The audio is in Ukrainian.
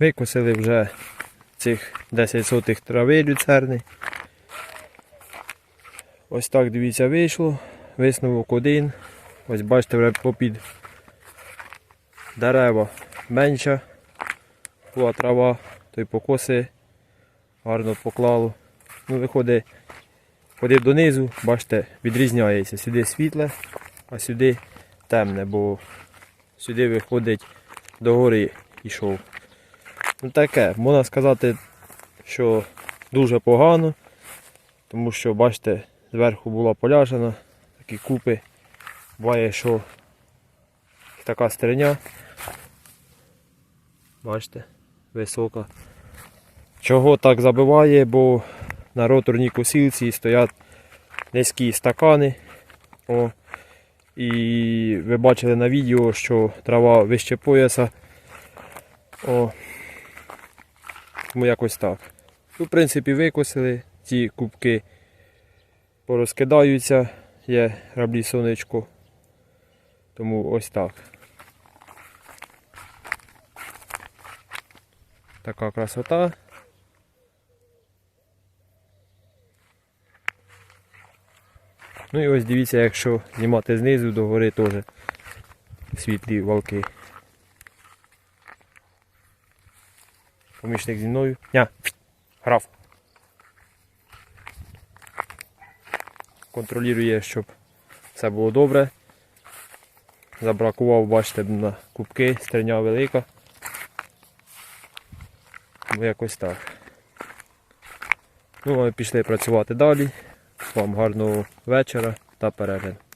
Викосили вже цих 10 сотих трави люцерни. Ось так дивіться вийшло. Висновок один. Ось бачите, вже попід дерева менша. Була трава, то й покоси гарно поклало. Ну, виходить, ходив донизу, бачите, відрізняється. Сюди світле, а сюди темне, бо сюди виходить до гори йшов. Ну таке, можна сказати, що дуже погано, тому що, бачите, зверху була поляжена, такі купи. Буває, що така стерня. Бачите, висока. Чого так забиває, бо на роторній косілці стоять низькі стакани. О, і ви бачили на відео, що трава вище пояса. О, тому якось так. Ну, в принципі, викосили, ці кубки порозкидаються, є граблі сонечко. Тому ось так. Така красота. Ну і ось дивіться, якщо знімати знизу до гори теж світлі валки. Помічник зі мною. Ня, граф. Контролює, щоб все було добре. Забракував, бачите, на кубки, стерня велика. Тому якось так. Ну, ми пішли працювати далі. Вам гарного вечора та перегляду.